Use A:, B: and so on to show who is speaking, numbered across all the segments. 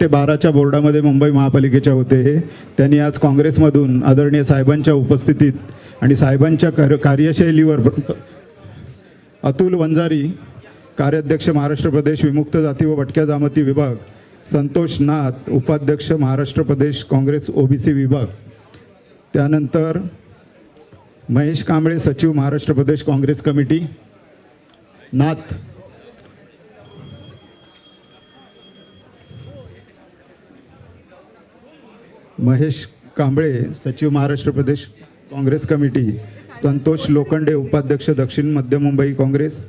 A: ते बाराच्या बोर्डामध्ये मुंबई महापालिकेच्या होते हे. त्यांनी आज काँग्रेसमधून आदरणीय साहेबांच्या उपस्थितीत आणि साहेबांच्या कार्य कार्यशैलीवर अतुल वंजारी कार्याध्यक्ष महाराष्ट्र प्रदेश विमुक्त जाती व भटक्या जमाती विभाग संतोष नाथ उपाध्यक्ष महाराष्ट्र प्रदेश काँग्रेस ओबीसी विभाग. त्यानंतर महेश कांबळे सचिव महाराष्ट्र प्रदेश काँग्रेस कमिटी नाथ महेश कांबळे सचिव महाराष्ट्र प्रदेश काँग्रेस कमिटी संतोष लोखंडे उपाध्यक्ष दक्षिण मध्य मुंबई काँग्रेस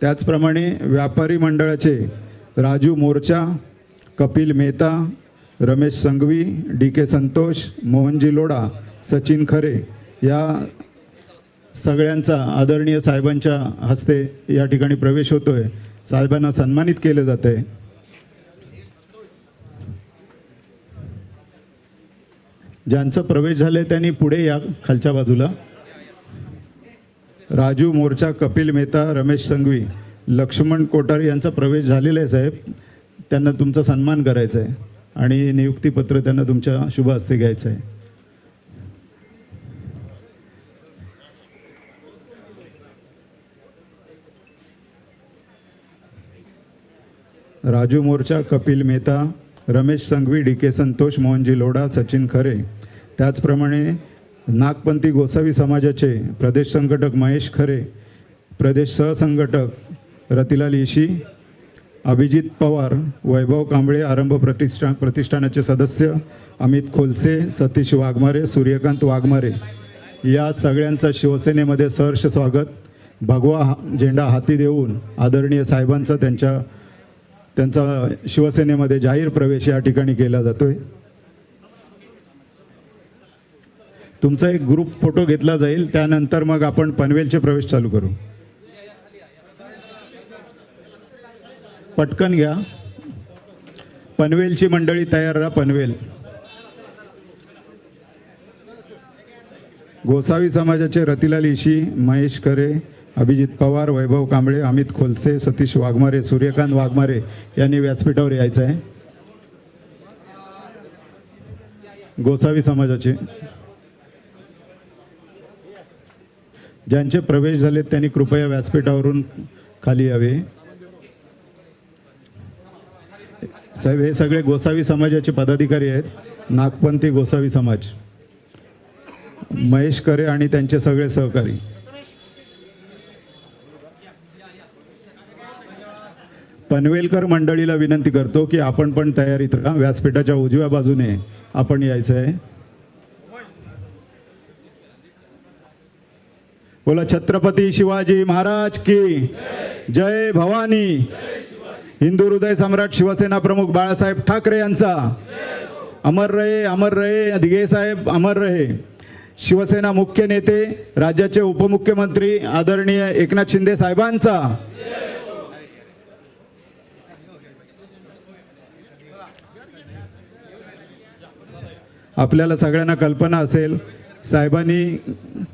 A: त्याचप्रमाणे व्यापारी मंडळाचे राजू मोर्चा कपिल मेहता रमेश संघवी डी के संतोष मोहनजी लोढा सचिन खरे या सगळ्यांचा आदरणीय साहेबांच्या हस्ते या ठिकाणी प्रवेश होतोय. साहेबांना सन्मानित केलं जात आहे ज्यांचं प्रवेश झाले त्यांनी पुढे या खालच्या बाजूला. राजू मोर्चा कपिल मेहता रमेश संघवी लक्ष्मण कोठार यांचा प्रवेश झालेला आहे साहेब. त्यांना तुमचा सन्मान करायचा आहे. आणि नियुक्तीपत्र त्यांना तुमच्या शुभ हस्ते घ्यायचं आहे. राजू मोर्चा कपिल मेहता रमेश संघवी डी के संतोष मोहनजी लोढा सचिन खरे त्याचप्रमाणे नागपंथी गोसावी समाजाचे प्रदेश संघटक महेश खरे प्रदेश सहसंघटक रतिलाल येशी अभिजित पवार वैभव कांबळे आरंभ प्रतिष्ठा प्रतिष्ठानाचे सदस्य अमित खोलसे सतीश वाघमारे सूर्यकांत वाघमारे. या सगळ्यांचं शिवसेनेमध्ये सहर्ष स्वागत. भगवा हा- झेंडा हाती देऊन आदरणीय साहेबांचा त्यांच्या त्यांचा शिवसेनेमध्ये जाहीर प्रवेश या ठिकाणी केला जातो आहे तुमचा एक ग्रुप फोटो घेतला जाईल त्यानंतर मग आपण पनवेलचे प्रवेश चालू करू. पटकन घ्या. पनवेलची मंडळी तयार राहा पनवेल. गोसावी समाजाचे रतिलाल इशी महेश खरे अभिजित पवार वैभव कांबळे अमित खोलसे सतीश वाघमारे सूर्यकांत वाघमारे यांनी व्यासपीठावर यायचं आहे गोसावी समाजाचे. ज्यांचे प्रवेश झालेत त्यांनी कृपया व्यासपीठावरून खाली यावे. साहेब हे सगळे गोसावी समाजाचे पदाधिकारी आहेत. नागपंथी गोसावी समाज. महेश करे आणि त्यांचे सगळे सहकारी. पनवेलकर मंडळीला विनंती करतो की आपण पण तयारीत राहा. व्यासपीठाच्या उजव्या बाजूने आपण यायचं आहे बोला छत्रपती शिवाजी महाराज की जय भवानी. हिंदू हृदय सम्राट शिवसेना प्रमुख बाळासाहेब ठाकरे यांचा. अमर रहे अमर रहे दिघे साहेब अमर रहे. शिवसेना मुख्य नेते राज्याचे उपमुख्यमंत्री आदरणीय एकनाथ शिंदे साहेबांचा. आपल्याला सगळ्यांना कल्पना असेल साहेबांनी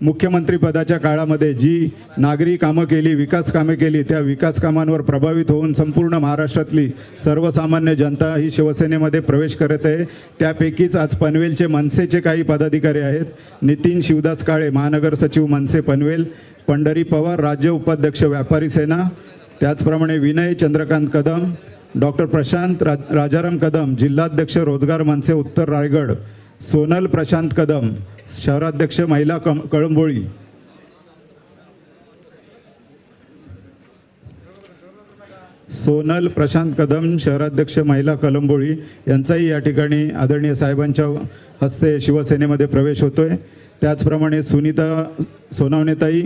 A: मुख्यमंत्रीपदाच्या काळामध्ये जी नागरी कामं केली विकास कामे केली त्या विकास कामांवर प्रभावित होऊन संपूर्ण महाराष्ट्रातली सर्वसामान्य जनता ही शिवसेनेमध्ये प्रवेश करत आहे. त्यापैकीच आज पनवेलचे मनसेचे काही पदाधिकारी आहेत. नितीन शिवदास काळे महानगर सचिव मनसे पनवेल पंढरी पवार राज्य उपाध्यक्ष व्यापारी सेना त्याचप्रमाणे विनय चंद्रकांत कदम डॉक्टर प्रशांत राजाराम कदम जिल्हाध्यक्ष रोजगार मनसे उत्तर रायगड सोनल प्रशांत कदम शहराध्यक्ष महिला कम कळंबोळी. सोनल प्रशांत कदम शहराध्यक्ष महिला कलंबोळी यांचाही या ठिकाणी आदरणीय साहेबांच्या हस्ते शिवसेनेमध्ये प्रवेश होतोय. त्याचप्रमाणे सुनीता सोनावणेताई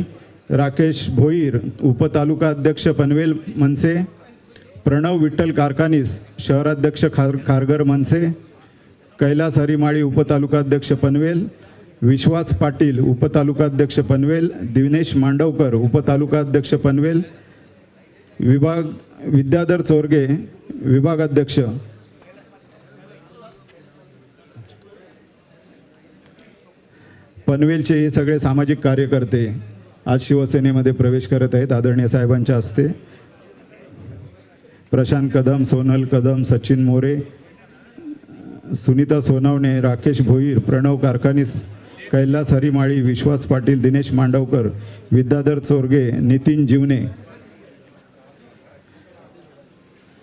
A: राकेश भोईर उपतालुका अध्यक्ष पनवेल मनसे प्रणव विठ्ठल कारखानीस शहराध्यक्ष खार खारगर मनसे कैलास हरिमाळी उपतालुकाध्यक्ष पनवेल विश्वास पाटील उपतालुकाध्यक्ष पनवेल दिनेश मांडवकर उपतालुकाध्यक्ष पनवेल विभाग विद्याधर चोरगे विभागाध्यक्ष. पनवेलचे हे सगळे सामाजिक कार्यकर्ते आज शिवसेनेमध्ये प्रवेश करत आहेत आदरणीय साहेबांच्या हस्ते. प्रशांत कदम सोनल कदम सचिन मोरे सुनीता सोनावणे राकेश भोईर प्रणव कारखानीस कैलास हरिमाळी विश्वास पाटील दिनेश मांडवकर विद्याधर चोरगे नितीन जीवने.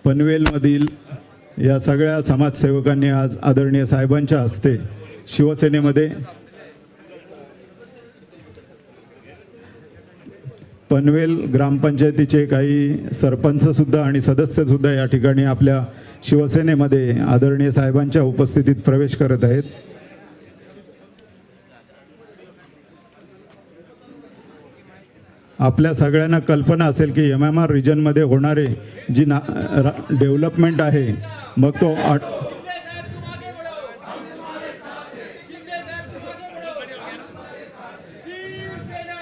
A: पनवेलमधील या सगळ्या समाजसेवकांनी आज आदरणीय साहेबांच्या हस्ते शिवसेनेमध्ये पनवेल ग्रामपंचायतीचे काही सरपंचसुद्धा आणि सदस्यसुद्धा या ठिकाणी आपल्या शिवसेनेमध्ये आदरणीय साहेबांच्या उपस्थितीत प्रवेश करत आहेत. आपल्या सगळ्यांना कल्पना असेल की एम एम आर रिजनमध्ये होणारे जी ना डेव्हलपमेंट आहे मग तो आट
B: शिंदे साहब तुम आगे बढ़ो शिंदे साहब तुम आगे बढ़ो शिवसेना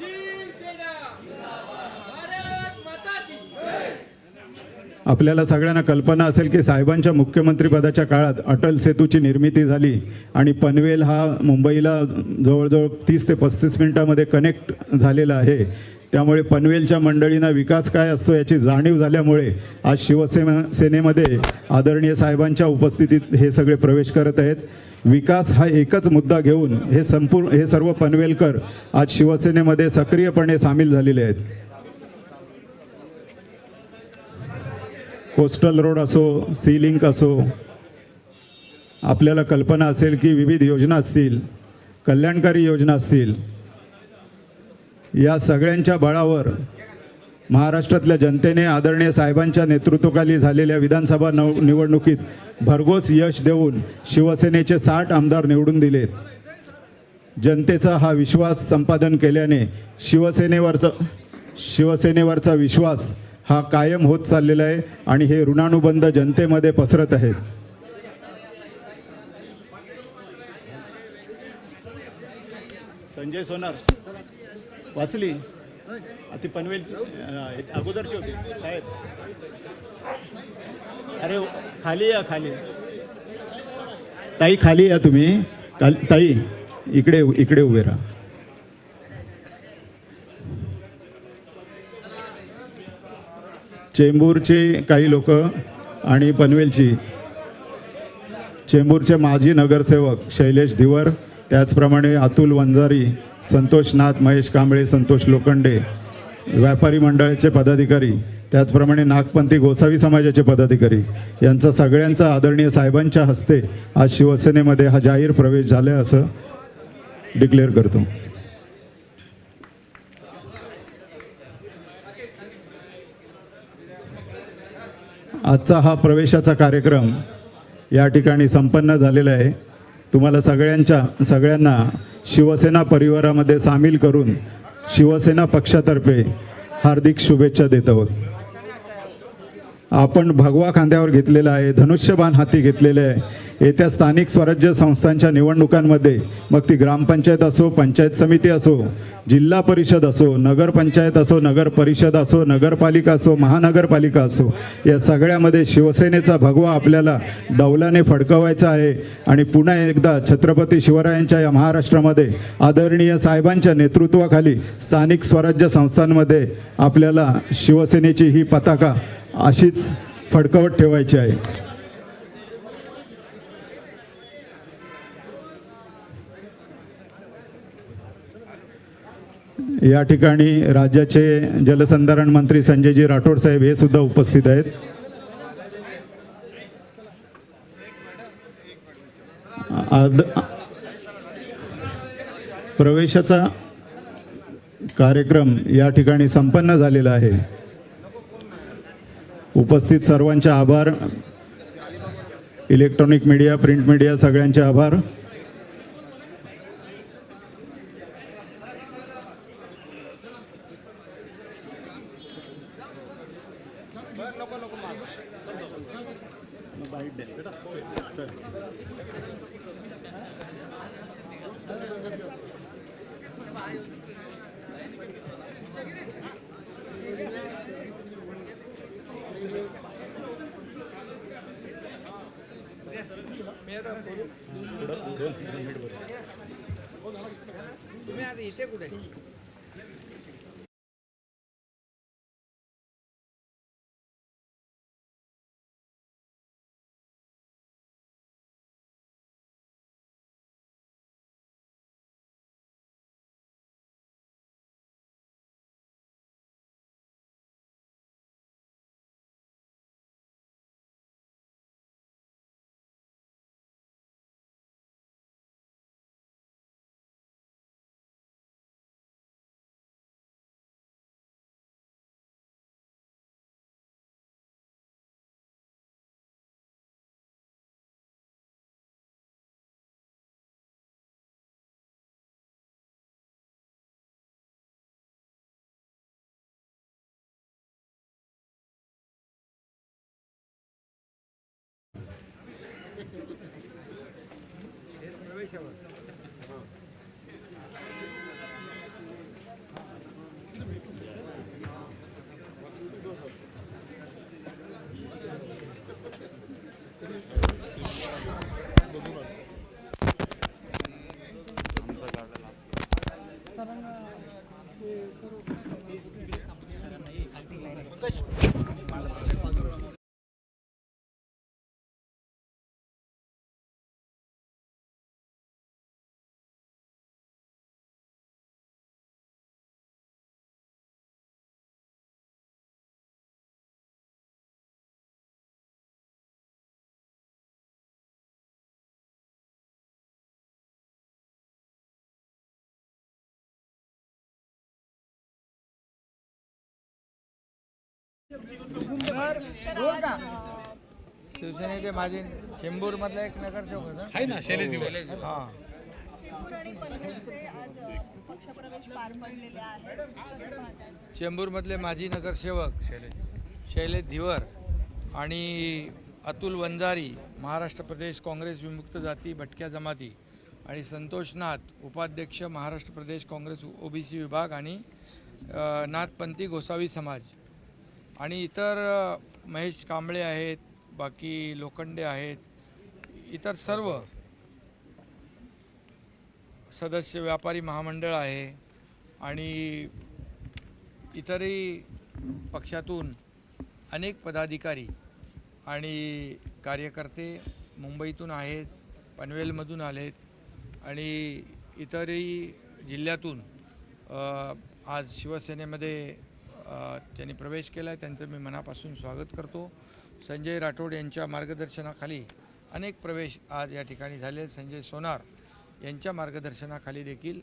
B: शिवसेना भारत माता की
A: आपल्याला सगळ्यांना कल्पना असेल की साहेबांच्या मुख्यमंत्रीपदाच्या काळात अटल सेतूची निर्मिती झाली आणि पनवेल हा मुंबईला जवळजवळ तीस ते पस्तीस मिनिटामध्ये कनेक्ट झालेला आहे. त्यामुळे पनवेलच्या मंडळींना विकास काय असतो याची जाणीव झाल्यामुळे आज शिवसेना सेनेमध्ये आदरणीय साहेबांच्या उपस्थितीत हे सगळे प्रवेश करत आहेत. विकास हा एकच मुद्दा घेऊन हे संपूर्ण हे सर्व पनवेलकर आज शिवसेनेमध्ये सक्रियपणे सामील झालेले आहेत. कोस्टल रोड असो सी लिंक असो आपल्याला कल्पना असेल की विविध योजना असतील कल्याणकारी योजना असतील या सगळ्यांच्या बळावर महाराष्ट्रातल्या जनतेने आदरणीय साहेबांच्या नेतृत्वाखाली झालेल्या विधानसभा नव निवडणुकीत भरघोस यश देऊन शिवसेनेचे साठ आमदार निवडून दिलेत. जनतेचा हा विश्वास संपादन केल्याने शिवसेनेवरचा शिवसेनेवरचा विश्वास हा कायम होत चाललेला आहे आणि हे ऋणानुबंध जनतेमध्ये पसरत आहेत. संजय सोनार वाचली? ती पनवेल अगोदरची होती साहेब. अरे खाली या खाली. ताई खाली या तुम्ही. काल ताई इकडे इकडे उभे राहा. चेंबूरचे काही लोक आणि पनवेलची. चेंबूरचे माजी नगरसेवक शैलेश धिवर त्याचप्रमाणे अतुल वंजारी संतोष नाथ महेश कांबळे संतोष लोखंडे व्यापारी मंडळाचे पदाधिकारी त्याचप्रमाणे नागपंथी गोसावी समाजाचे पदाधिकारी यांचा सगळ्यांचा आदरणीय साहेबांच्या हस्ते आज शिवसेनेमध्ये हा जाहीर प्रवेश झाला असं डिक्लेअर करतो. आजचा हा प्रवेशाचा कार्यक्रम या ठिकाणी संपन्न झालेला आहे. तुम्हाला सगळ्यांच्या सगळ्यांना शिवसेना परिवारामध्ये सामील करून शिवसेना पक्षातर्फे हार्दिक शुभेच्छा देत आहोत. आपण भगवा खांद्यावर घेतलेला आहे धनुष्यबाण हाती घेतलेले आहे. येत्या स्थानिक स्वराज्य संस्थांच्या निवडणुकांमध्ये मग ती ग्रामपंचायत असो पंचायत समिती असो जिल्हा परिषद असो नगरपंचायत असो नगर परिषद असो नगरपालिका असो महानगरपालिका असो या सगळ्यामध्ये शिवसेनेचा भगवा आपल्याला डौलाने फडकवायचा आहे. आणि पुन्हा एकदा छत्रपती शिवरायांच्या या महाराष्ट्रामध्ये आदरणीय साहेबांच्या नेतृत्वाखाली स्थानिक स्वराज्य संस्थांमध्ये आपल्याला शिवसेनेची ही पताका अशीच फडकवत ठेवायची आहे. या ठिकाणी राज्याचे जलसंधारण मंत्री संजयजी राठोड साहेब हे सुद्धा उपस्थित आहेत. आद- प्रवेशाचा कार्यक्रम या ठिकाणी संपन्न झालेला आहे. उपस्थित सर्वांचे आभार. इलेक्ट्रॉनिक मीडिया प्रिंट मीडिया सगळ्यांचे आभार.
C: तुम्ही आता इथे कुठे? ठीक है शिवसेनेचे माझे चेंबूर मधला एक नगरसेवक होता.
D: आहे ना शैलेश दिवाळ
C: हा.
E: चेंबूर आणि पनवेलचे आज अ, पक्षप्रवेश पार पडलेले आहेत. कसं पाहताय? सर?
C: चेंबूरमधले माजी नगरसेवक शैलेश धिवर आणि अतुल वंजारी महाराष्ट्र प्रदेश काँग्रेस विमुक्त जाती भटक्या जमाती आणि संतोष नाथ उपाध्यक्ष महाराष्ट्र प्रदेश काँग्रेस ओबीसी विभाग आणि नाथपंथी गोसावी समाज. आणि इतर महेश कांबळे आहेत बाकी लोखंडे आहेत इतर सर्व सदस्य व्यापारी महामंडळ आहे आणि इतरही पक्षातून अनेक पदाधिकारी आणि कार्यकर्ते मुंबईतून आहेत पनवेलमधून आलेत आणि इतरही जिल्ह्यातून आज शिवसेनेमध्ये त्यांनी प्रवेश केला आहे त्यांचं मी मनापासून स्वागत करतो. संजय राठोड यांच्या मार्गदर्शनाखाली अनेक प्रवेश आज या ठिकाणी झाले. संजय सोनार यांच्या मार्गदर्शनाखाली देखील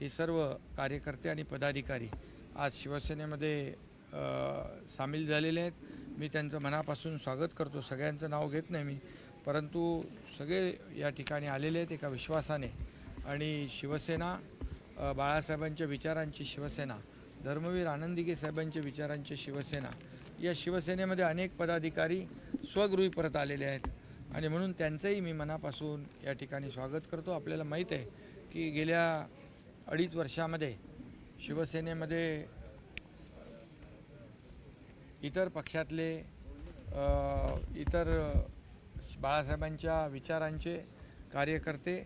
C: हे सर्व कार्यकर्ते आणि पदाधिकारी आज शिवसेनेमध्ये सामील झालेले आहेत. मी त्यांचं मनापासून स्वागत करतो. सगळ्यांचं नाव घेत नाही मी परंतु सगळे या ठिकाणी आलेले आहेत एका विश्वासाने. आणि शिवसेना बाळासाहेबांच्या विचारांची शिवसेना धर्मवीर आनंदिके साहेबांच्या विचारांची शिवसेना. या शिवसेनेमध्ये अनेक पदाधिकारी स्वगृही परत आलेले आहेत. आणि म्हणून त्यांचंही मी मनापासून या ठिकाणी स्वागत करतो. आपल्याला माहीत आहे की गेल्या अडीच वर्षामध्ये शिवसेनेमध्ये इतर पक्षातले इतर बाळासाहेबांच्या विचारांचे कार्यकर्ते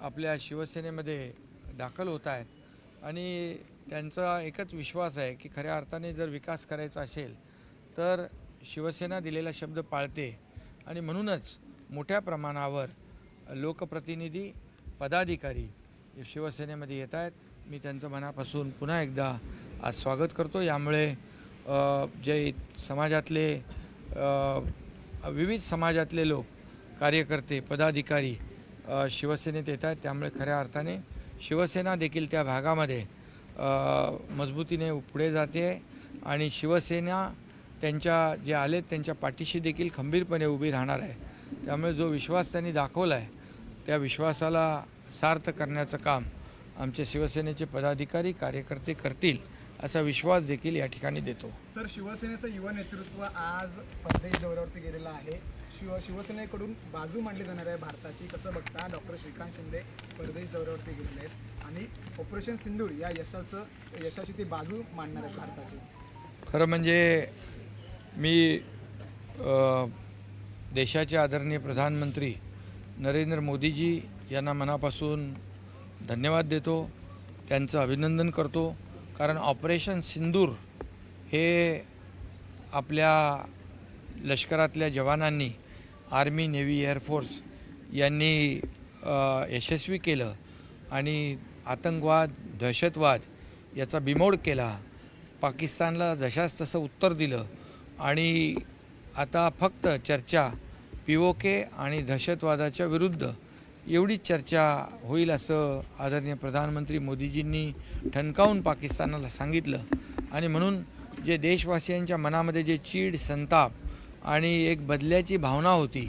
C: आपल्या शिवसेनेमध्ये दाखल होत आहेत. आणि त्यांचा एकच विश्वास आहे की खऱ्या अर्थाने जर विकास करायचा असेल तर शिवसेना दिलेला शब्द पाळते. आणि म्हणूनच मोठ्या प्रमाणावर लोकप्रतिनिधी पदाधिकारी शिवसेनेमध्ये येत आहेत. मी त्यांचं मनापासून पुन्हा एकदा आज स्वागत करतो. यामुळे जे समाजातले विविध समाजातले लोक कार्यकर्ते पदाधिकारी शिवसेनेत येत आहेत. त्यामुळे खऱ्या अर्थाने शिवसेना देखील त्या भागामध्ये मजबूतीने पुढे जाते आणि शिवसेना त्यांच्या जे आलेत त्यांच्या पाठीशी देखील खंबीरपणे उभी राहणार आहे. त्यामुळे जो विश्वास त्यांनी दाखवला आहे त्या विश्वासाला सार्थ करण्याचं काम आमचे शिवसेनेचे पदाधिकारी कार्यकर्ते करतील असा विश्वास देखील या ठिकाणी देतो.
F: सर शिवसेनेचं युवा नेतृत्व आज परदेश दौऱ्यावरती गेलेलं आहे. शिव शिवसेनेकडून बाजू मांडली जाणार आहे भारताची. कसं बघता डॉक्टर श्रीकांत शिंदे परदेश दौऱ्यावरती गेलेले आहेत. आणि ऑपरेशन सिंदूर या यशाचं यशाची ती बाजू मांडणार आहेत भारताची.
C: खरं म्हणजे मी देशाचे आदरणीय प्रधानमंत्री नरेंद्र मोदीजी यांना मनापासून धन्यवाद देतो. त्यांचं अभिनंदन करतो. कारण ऑपरेशन सिंदूर हे आपल्या लष्करातल्या जवानांनी आर्मी नेव्ही एअरफोर्स यांनी यशस्वी केलं आणि आतंकवाद दहशतवाद याचा बिमोड केला. पाकिस्तानला जशास तसं उत्तर दिलं आणि आता फक्त चर्चा पी ओ के आणि दहशतवादाच्या विरुद्ध एवढीच चर्चा होईल असं आदरणीय प्रधानमंत्री मोदीजींनी ठणकावून पाकिस्तानाला सांगितलं. आणि म्हणून जे देशवासियांच्या मनामध्ये जे चीड संताप आणि एक बदल्याची भावना होती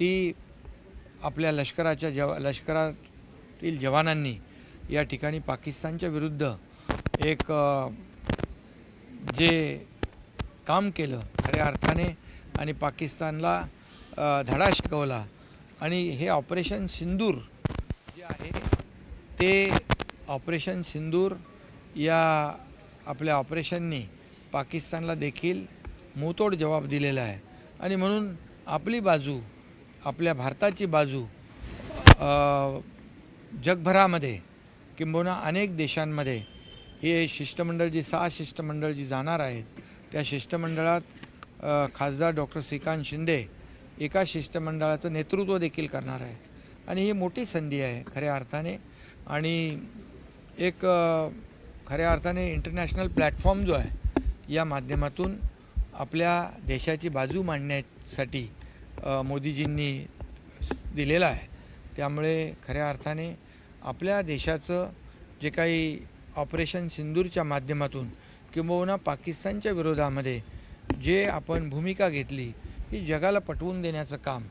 C: ती आपल्या लष्कराच्या जवा लष्करातील जवानांनी या ठिकाणी पाकिस्तानच्या विरुद्ध एक जे काम केलं खऱ्या अर्थाने आणि पाकिस्तानला धडा शिकवला आणि हे ऑपरेशन सिंदूर जे आहे ते ऑपरेशन सिंदूर या आपल्या ऑपरेशननी पाकिस्तानला देखील मोतोड जबाब दिलेला आहे. आणि म्हणून आपली बाजू आपल्या भारताची बाजू जगभरामध्ये किंबहुना अनेक देशांमध्ये हे शिष्टमंडळ जी सहा शिष्टमंडळ जी जाणार आहेत त्या शिष्टमंडळात खासदार डॉक्टर श्रीकांत शिंदे एका शिष्टमंडळाचं नेतृत्व देखील करणार आहे आणि ही मोठी संधी आहे खऱ्या अर्थाने. आणि एक खऱ्या अर्थाने इंटरनॅशनल प्लॅटफॉर्म जो आहे या माध्यमातून आपल्या देशाची बाजू मांडण्यासाठी मोदीजींनी दिलेला आहे. त्यामुळे खऱ्या अर्थाने आपल्या देशाचं जे काही ऑपरेशन सिंदूरच्या माध्यमातून किंबहुना पाकिस्तानच्या विरोधामध्ये जे आपण भूमिका घेतली ही जगाला पटवून देण्याचं काम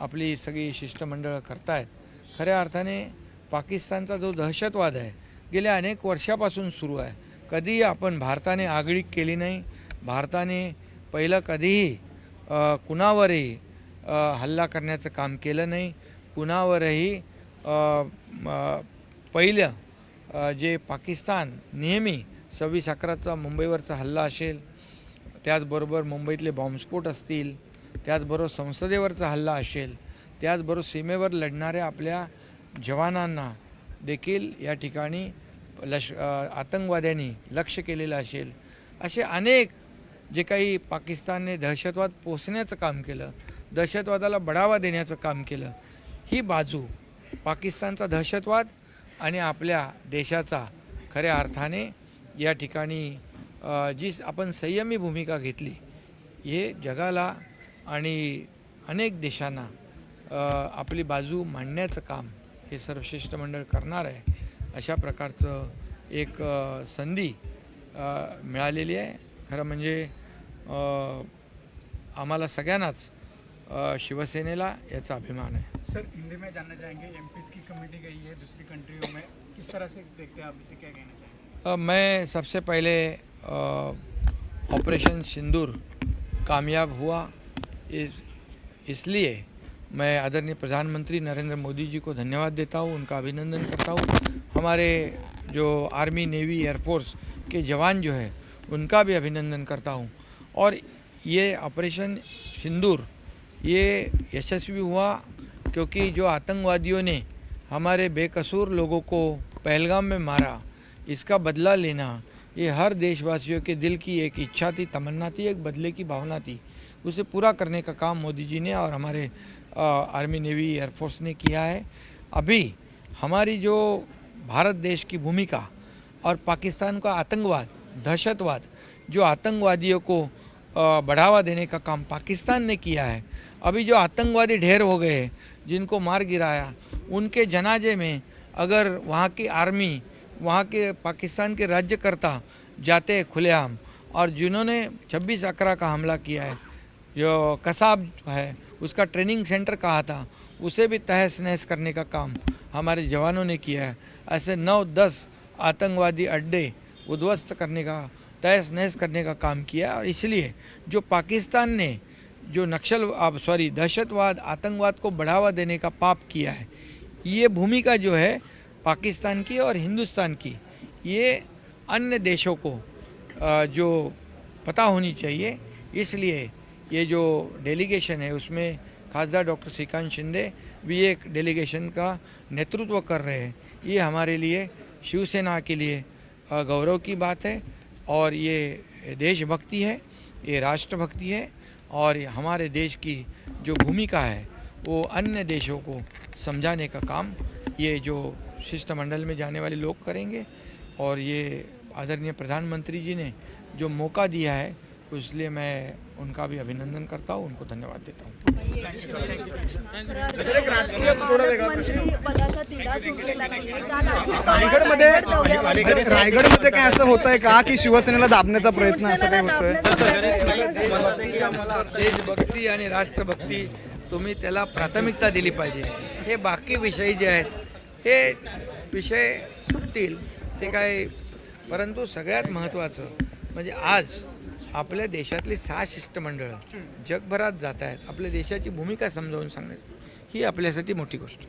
C: आपली सगळी शिष्टमंडळं करतायत. खऱ्या अर्थाने पाकिस्तानचा जो दहशतवाद आहे गेल्या अनेक वर्षापासून सुरू आहे. कधी आपण भारताने आगळीक केली नाही भारताने पहिलं कधीही कुणावरही हल्ला करण्याचं काम केलं नाही. कुणावरही पहिलं जे पाकिस्तान नेहमी सव्वीस अकराचा मुंबईवरचा हल्ला असेल त्याचबरोबर मुंबईतले बॉम्बस्फोट असतील त्याचबरोबर संसदेवरचा हल्ला असेल त्याचबरोबर सीमेवर लढणाऱ्या आपल्या जवानांना देखील या ठिकाणी लश आतंकवाद्यांनी लक्ष केलेलं असेल. असे अनेक जे काही पाकिस्तानने दहशतवाद पोसण्याचं काम केलं दहशतवादाला बढावा देण्याचं काम केलं ही बाजू पाकिस्तानचा दहशतवाद आणि आपल्या देशाचा खऱ्या अर्थाने या ठिकाणी जी आपण संयमी भूमिका घेतली हे जगाला आणि अनेक देशांना आपली बाजू मांडण्याचं काम हे सर्व शिष्टमंडळ करणार आहे अशा प्रकारचं एक संधी मिळालेली आहे. खरं म्हणजे आम्हाला सगळ्यांनाच अ, शिवसेनेला याचा अभिमान है
D: सर हिंदी में जानना चाहेंगे एम की कमेटी गई है दूसरी कंट्रियों में. किस तरह से देखते हैं आप इसे क्या कहना चाहेंगे?
C: अ, मैं सबसे पहले ऑपरेशन सिंदूर कामयाब हुआ इस इसलिए मैं आदरणीय प्रधानमंत्री नरेंद्र मोदी जी को धन्यवाद देता हूँ उनका अभिनंदन करता हूँ। हमारे जो आर्मी नेवी एयरफोर्स के जवान जो है उनका भी अभिनंदन करता हूँ। और ये ऑपरेशन सिंदूर, ये यशस्वी हुआ क्योंकि जो आतंकवादियों ने हमारे बेकसूर लोगों को पहलगाम में मारा, इसका बदला लेना, ये हर देशवासियों के दिल की एक इच्छा थी, तमन्ना थी, एक बदले की भावना थी, उसे पूरा करने का काम मोदी जी ने और हमारे आर्मी नेवी एयरफोर्स ने किया है। अभी हमारी जो भारत देश की भूमिका और पाकिस्तान का आतंकवाद दहशतवाद जो आतंकवादियों को बढ़ावा देने का काम पाकिस्तान ने किया है। अभी जो आतंकवादी ढेर हो गए हैं, जिनको मार गिराया उनके जनाजे में अगर वहाँ की आर्मी वहाँ के पाकिस्तान के राज्यकर्ता जाते हैं खुलेआम और जिन्होंने 26 अकरा का हमला किया है जो कसाब है उसका ट्रेनिंग सेंटर कहा था उसे भी तहस नहस करने का काम हमारे जवानों ने किया है। ऐसे नौ दस आतंकवादी अड्डे उद्ध्वस्त करने का, तहस नहस करने का काम किया और इसलिए जो पाकिस्तान ने जो नक्सल अब सॉरी दहशतवाद, आतंकवाद को बढ़ावा देने का पाप किया है, ये भूमिका जो है पाकिस्तान की और हिंदुस्तान की, ये अन्य देशों को जो पता होनी चाहिए, इसलिए ये जो डेलीगेशन है, उसमें खासदार डॉक्टर श्रीकांत शिंदे भी एक डेलीगेशन का नेतृत्व कर रहे हैं, ये हमारे लिए शिवसेना के लिए गौरव की बात है और ये देशभक्ति है, ये राष्ट्रभक्ति है और हमारे देश की जो भूमिका है, वो अन्य देशों को समझाने का काम ये जो शिष्टमंडल में जाने वाले लोग करेंगे और ये आदरणीय प्रधानमंत्री जी ने जो मौका दिया है इसलिए मैं उनका भी अभिनंदन करता हूँ उनको धन्यवाद देता हूँ।
E: रायगड.
F: रायगडमध्ये काय असं होत आहे का की शिवसेनेला दाबण्याचा प्रयत्न असं काय होतोय?
C: देशभक्ती आणि राष्ट्रभक्ती तुम्ही त्याला प्राथमिकता दिली पाहिजे. हे बाकी विषय जे आहेत हे विषय सुटतील ते काय परंतु सगळ्यात महत्त्वाचं म्हणजे आज आपल्या देशातली सहा शिष्टमंडळं जगभरात जात आहेत आपल्या देशाची भूमिका समजावून सांगण्यात ही आपल्यासाठी मोठी गोष्ट.